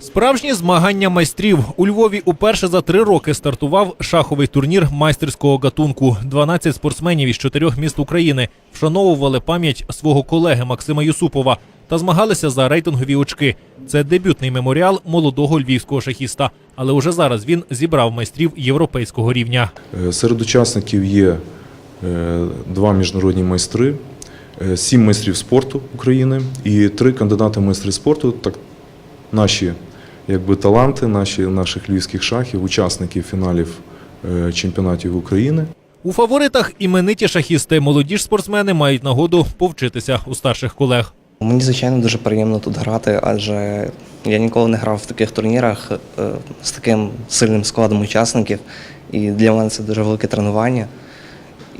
Справжні змагання майстрів у Львові уперше за три роки стартував шаховий турнір майстерського гатунку. 12 спортсменів із чотирьох міст України вшановували пам'ять свого колеги Максима Юсупова та змагалися за рейтингові очки. Це дебютний меморіал молодого львівського шахіста. Але уже зараз він зібрав майстрів європейського рівня. Е, Серед учасників є е, два міжнародні майстри, е, сім майстрів спорту України і три кандидати майстри спорту. Так, наші якби, таланти, наші, наших львівських шахів, учасники фіналів е, чемпіонатів України. У фаворитах імениті шахісти. Молоді ж спортсмени мають нагоду повчитися у старших колег. Мені, звичайно, дуже приємно тут грати, адже я ніколи не грав в таких турнірах е, з таким сильним складом учасників. І для мене це дуже велике тренування.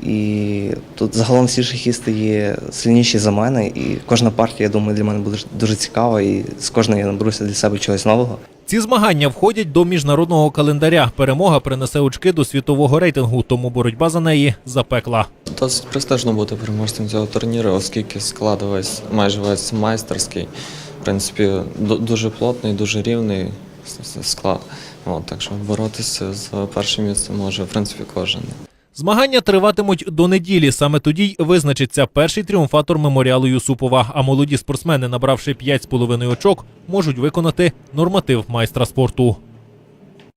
І тут загалом всі шахісти є сильніші за мене, і кожна партія, я думаю, для мене буде дуже цікава, і з кожної я наберуся для себе чогось нового. Ці змагання входять до міжнародного календаря. Перемога принесе очки до світового рейтингу, тому боротьба за неї запекла. Досить престижно бути переможцем цього турніру, оскільки склад весь майже весь майстерський. В принципі, ду- дуже плотний, дуже рівний склад. От, так що боротися з першим місцем може в принципі кожен. Змагання триватимуть до неділі. Саме тоді й визначиться перший тріумфатор меморіалу Юсупова. А молоді спортсмени, набравши 5,5 очок, можуть виконати норматив майстра спорту.